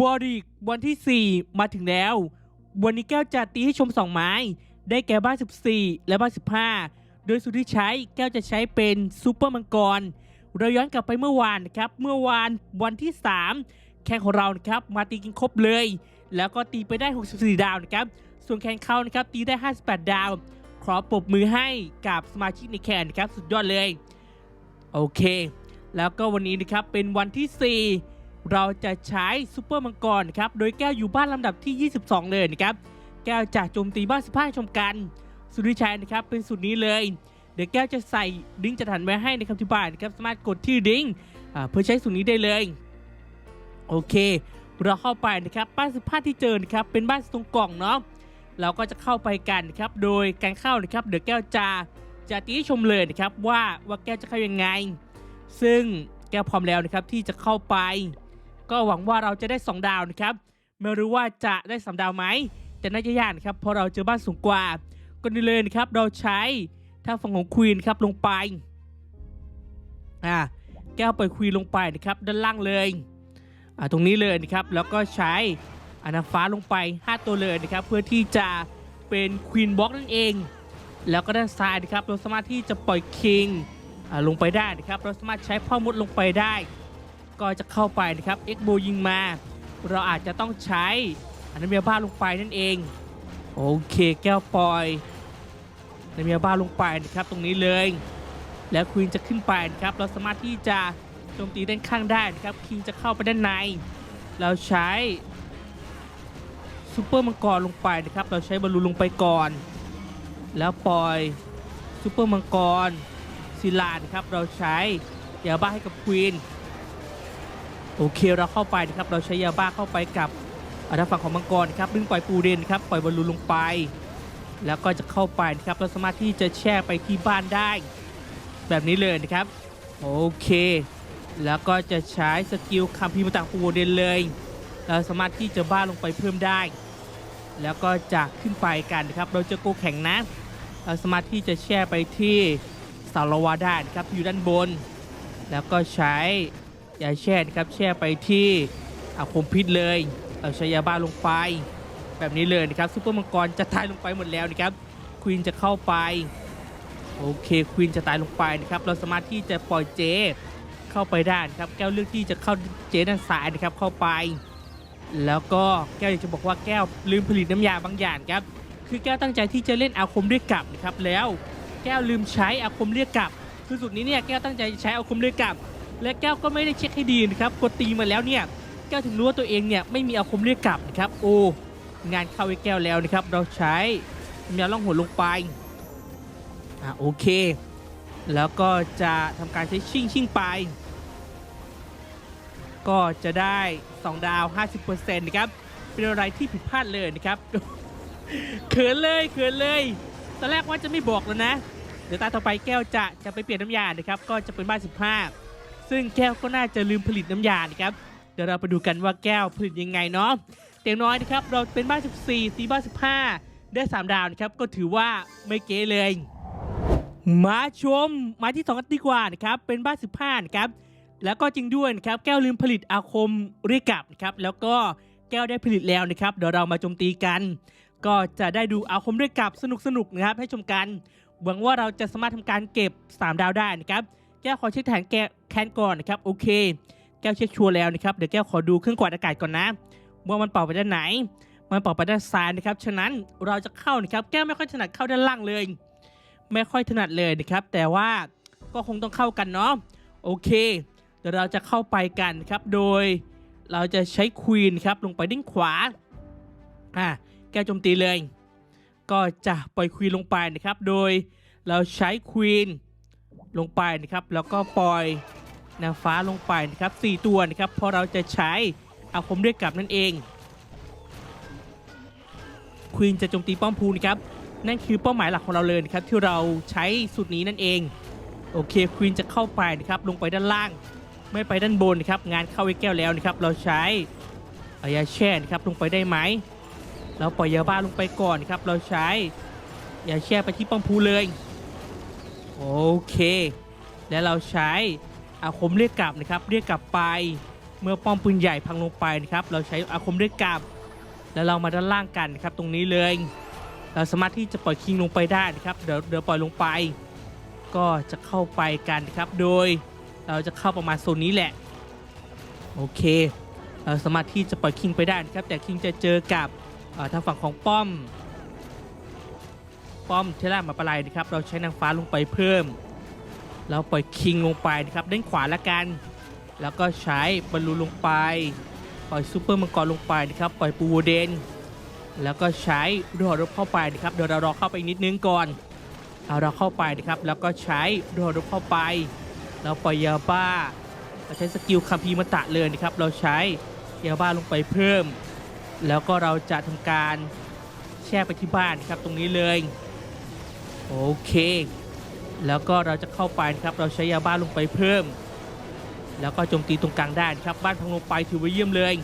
บอริกวันที่ 4 มาถึงแล้ว วันนี้แก้วจะตีให้ชม 2 ไม้ ได้แก่บ้าน 14 และบ้าน 15 โดยสุดที่ใช้แก้วจะใช้เป็นซูเปอร์มังกร เราย้อนกลับไปเมื่อวานนะครับ เมื่อวานวันที่ 3 แข่งของเรานะครับมาตีกินครบเลย แล้วก็ตีไปได้ 64 ดาวนะครับ ส่วนแข่งเขานะครับตีได้ 58 ดาว ขอปรบมือให้กับสมาชิกในแคนนะครับสุดยอดเลย โอเค แล้วก็วันนี้นะครับเป็นวันที่ 4 เราจะใช้ซูเปอร์มังกรครับ โดยแก้วอยู่บ้านลำดับที่ 22 เลยนะครับ แก้วจะโจมตีบ้าน15ชมกัน สุริชัยนะครับเป็นสูตรนี้เลย เดี๋ยวแก้วจะใส่ลิงจะถันไว้ให้ในคำอธิบานะครับ สามารถกดที่ลิงเพื่อใช้สูตรนี้ได้เลย โอเค เราเข้าไปนะครับ บ้าน15ที่เจอนะครับ เป็นบ้านตรงกล่องเนาะ เราก็จะเข้าไปกันนะครับ โดยการเข้านะครับ เดี๋ยวแก้วจะจะตีชมเลยนะครับว่าว่าแก้วจะเข้ายังไง ซึ่งแก้วพร้อมแล้วนะครับที่จะเข้าไป ก็หวังว่าเราจะได้ 2 ดาวนะครับ ไม่รู้ว่าจะได้3ดาวไหม แต่น่าจะยากนะครับเพราะเราเจอบ้านสูงกว่าก็นี่เลยนะครับเราใช้ทาฝั่งของควีนครับลงไปอ่าแก้วไปควีนลงไปนะครับด้านล่างเลยอ่าตรงนี้เลยนะครับแล้วก็ใช้อนาฟ้าลงไป 5 ตัวเลยนะครับเพื่อที่จะเป็นควีนบล็อกนั่นเอง แล้วก็ด้านซ้ายนะครับเราสามารถที่จะปล่อยคิงอ่าลงไปได้นะครับเราสามารถใช้พ่อมดลงไปได้ ก็จะเข้าไปนะครับเอ็กโบยิงมา เราอาจจะต้องใช้อนาเมียบ้าลงไปนั่นเอง โอเคแก้วปล่อยอนาเมียบ้าลงไปนะครับตรงนี้เลย แล้วควีนจะขึ้นไปนะครับเราสามารถที่จะโจมตีด้านข้างได้นะครับคิงจะเข้าไปด้านใน เราใช้ซูเปอร์มังกรลงไปนะครับเราใช้บอลลูนลงไปก่อน แล้วปล่อยซูเปอร์มังกรศิลานะครับเราใช้ยาบ้าให้กับควีน โอเคเราเข้าไปนะครับเราใช้ยาบ้าเข้าไปกับอันฝั่งของมังกรนะครับดึงปล่อยปูเดนครับปล่อยบอลลูนลงไป แล้วก็จะเข้าไปนะครับเราสามารถที่จะแช่ไปที่บ้านได้ แบบนี้เลยนะครับโอเค แล้วก็จะใช้สกิลคัมภีร์มาจากปูเดนเลย เราสามารถที่จะบ้าลงไปเพิ่มได้ แล้วก็จะขึ้นไปกันนะครับเราจะโกแข่งนะเราสามารถที่จะแช่ไปที่สาลวาได้นะครับอยู่ด้านบน แล้วก็ใช้ ยาแช่นะครับแช่ไปที่อาคมพิษเลยเราใช้ยาบ้าลงไป แบบนี้เลยนะครับซูเปอร์มังกรจะตายลงไปหมดแล้วนะครับควีนจะเข้าไปโอเคควีนจะตายลงไปนะครับเราสามารถที่จะปล่อยเจเข้าไปได้นะครับแก้วเลือกที่จะเข้าเจด้านซ้ายนะครับเข้าไป แล้วก็แก้วอยากจะบอกว่าแก้วลืมผลิตน้ำยาบางอย่างครับคือแก้วตั้งใจที่จะเล่นอาคมเรียกกลับนะครับแล้วแก้วลืมใช้อาคมเรียกกลับคือสุดนี้เนี่ยแก้วตั้งใจจะใช้อาคมเรียกกลับ และแก้วก็ไม่ได้เช็คให้ดีนะครับกดตีมาแล้วเนี่ยแก้วถึงรู้ว่าตัวเองเนี่ยไม่มีอาคมเรียกกลับนะครับโอ้งานเข้าไอ้แก้วแล้วนะครับเราใช้น้ำยาล่องหนลงไปอะโอเค แล้วก็จะทำการใช้ชิ่งชิ่งไป ก็จะได้ 2 ดาว 50%นะครับเป็นอะไรที่ผิดพลาดเลยนะครับเขินเลยเขินเลยตอนแรกว่าจะไม่บอกแล้วนะ เดี๋ยวตาต่อไปแก้วจะจะไปเปลี่ยนน้ำยานะครับ ก็จะเป็นบ้าน 15 ซึ่งแก้วก็น่าจะลืมผลิตน้ำยานะครับเดี๋ยวเราไปดูกันว่าแก้วผลิตยังไงเนาะแต่อย่างน้อยนะครับเราเป็นบ้าน 14 ตีบ้าน 15 ได้ 3 ดาวนะครับก็ถือว่าไม่เก๋เลย มาชมมาที่2กันดีกว่านะครับเป็นบ้าน 15นะครับแล้วก็จริงด้วยนะครับแก้วลืมผลิตอาคมเรียกกลับนะครับแล้วก็แก้วได้ผลิตแล้วนะครับเดี๋ยวเรามาโจมตีกัน ก็จะได้ดูอาคมเรียกกลับสนุกๆนะครับให้ชมกันหวังว่าเราจะสามารถทำการเก็บ 3 ดาวได้นะครับ แก้วขอเช็คแทนแกแคนก่อนนะครับโอเค แก้วเช็คชัวร์แล้วนะครับเดี๋ยวแก้วขอดูเครื่องกวาดอากาศก่อนนะว่ามันเป่าไปด้านไหน มันเป่าไปด้านซ้ายนะครับฉะนั้นเราจะเข้านะครับ แก้วไม่ค่อยถนัดเข้าด้านล่างเลย ไม่ค่อยถนัดเลยนะครับ แต่ว่าก็คงต้องเข้ากันเนาะโอเคเดี๋ยวเราจะเข้าไปกันครับโดยเราจะใช้ควีนครับลงไปด้านขวาอะแก้วโจมตีเลย ก็จะปล่อยควีนลงไปนะครับ โดยเราใช้ควีน ลงไปนะครับแล้วก็ปล่อยนางฟ้าลงไปนะครับสี่ตัวนะครับเพราะเราจะใช้อาคมเรียกกลับนั่นเองควีนจะโจมตีป้อมพูนะครับนั่นคือเป้าหมายหลักของเราเลยนะครับที่เราใช้สูตรนี้นั่นเองโอเคควีนจะเข้าไปนะครับลงไปด้านล่าง ไม่ไปด้านบนนะครับงานเข้าไอ้แก้วแล้วนะครับเราใช้อายาแช่นะครับลงไปได้ไหมเราปล่อยยาบ้าลงไปก่อนครับเราใช้ยาแช่ไปที่ป้อมพูเลย โอเค แล้วเราใช้อาคมเรียกกลับนะครับ เรียกกลับไป เมื่อป้อมปืนใหญ่พังลงไปนะครับ เราใช้อาคมด้วยกกลับ แล้วเรามาด้านล่างกันนะครับ ตรงนี้เลย เราสามารถที่จะปล่อยคิงลงไปได้นะครับ เดี๋ยวเดี๋ยวปล่อยลงไป ก็จะเข้าไปกันนะครับ โดยเราจะเข้าประมาณโซนนี้แหละ โอเค เราสามารถที่จะปล่อยคิงไปได้นะครับ แต่คิงจะเจอกับทางฝั่งของป้อม ป้อมเทล่ามาปลายนะครับเราใช้นางฟ้าลงไปเพิ่มแล้วปล่อยคิงลงไปนะครับด้านขวาละกัน แล้วก็ใช้บอลลูนลงไป ปล่อยซูเปอร์มังกรลงไปนะครับปล่อยปูเดน แล้วก็ใช้ดอรบเข้าไปนะครับเดี๋ยวเรารอเข้าไปนิดนึงก่อนเอาเราเข้าไปนะครับแล้วก็ใช้ดอรบเข้าไปแล้วปล่อยยาบ้าเราใช้สกิลคัมภีร์มตะเลยนะครับเราใช้ยาบ้าลงไปเพิ่ม แล้วก็เราจะทำการแช่ไปที่บ้านนะครับตรงนี้เลย โอเค แล้วก็เราจะเข้าไปนะครับเราใช้ยาบ้าลงไปเพิ่ม แล้วก็โจมตีตรงกลางได้นะครับบ้านพังลงไปถือว่าเยี่ยมเลย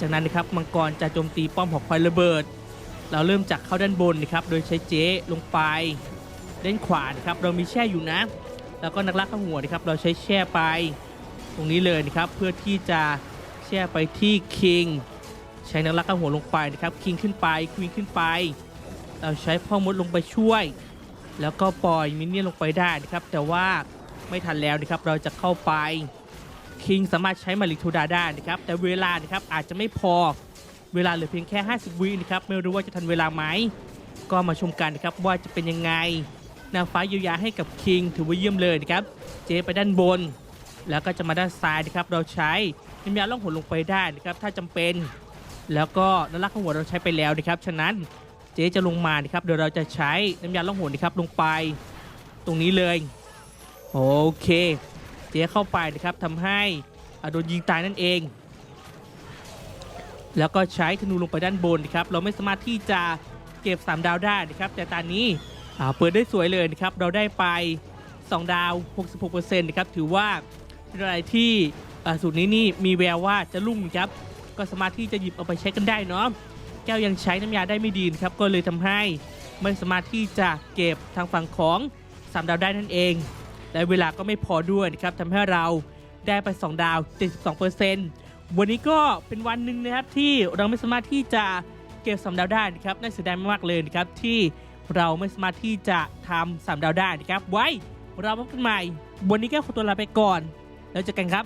จากนั้นนะครับมังกรจะโจมตีป้อมหอกไฟระเบิด เราเริ่มจากเข้าด้านบนนะครับโดยใช้เจ๊ลงไปด้านขวานะครับเรามีแช่อยู่นะ แล้วก็นักล่าข้างหัวนะครับเราใช้แช่ไป ตรงนี้เลยนะครับเพื่อที่จะแช่ไปที่คิงใช้นักล่าข้างหัวลงไปนะครับคิงขึ้นไปควีนขึ้นไป เราใช้พ่อมดลงไปช่วย แล้วก็ปล่อยมินเนี่ยนลงไปได้นะครับ แต่ว่าไม่ทันแล้วนะครับ เราจะเข้าไป คิงสามารถใช้มาริโทดาได้นะครับ แต่เวลานะครับอาจจะไม่พอ เวลาเหลือเพียงแค่ 50 วินะครับ ไม่รู้ว่าจะทันเวลาไหม ก็มาชมกันนะครับว่าจะเป็นยังไง นางฟ้าเยียวยาให้กับคิงถือว่าเยี่ยมเลยนะครับ เจไปด้านบน แล้วก็จะมาด้านซ้ายนะครับ เราใช้น้ำยาล่องหนลงไปได้นะครับ ถ้าจำเป็น แล้วก็ด้านล่างของหัวเราใช้ไปแล้วนะครับ ฉะนั้น เจ๊จะลงมานะครับเดี๋ยวเราจะใช้น้ำยาล่องหนนะครับลงไปตรงนี้เลยโอเค เจ๊เข้าไปนะครับทำให้อโดนยิงตายนั่นเอง แล้วก็ใช้ธนูลงไปด้านบนนะครับเราไม่สามารถที่จะเก็บ 3 ดาวได้นะครับ แต่ตอนนี้เปิดได้สวยเลยนะครับเราได้ไป 2 ดาว 66%นะครับถือว่าเป็นอะไรที่สูตรนี้นี่มีแววว่าจะรุ่งครับก็สามารถที่จะหยิบเอาไปใช้กันได้เนาะ แก้วยังใช้น้ำยาได้ไม่ดีนะครับก็เลยทำให้ไม่สามารถที่จะเก็บทางฝั่งของ3ดาวได้นั่นเอง และเวลาก็ไม่พอด้วยนะครับทำให้เราได้ไป 2 ดาว 72%วันนี้ก็เป็นวันหนึ่งนะครับที่เราไม่สามารถที่จะเก็บ3ดาวได้นะครับน่าเสียดายมากเลยนะครับที่เราไม่สามารถที่จะทำ3ดาวได้นะครับ ไว้เราพบกันใหม่ วันนี้ก็ขอตัวลาไปก่อน แล้วเจอกันครับ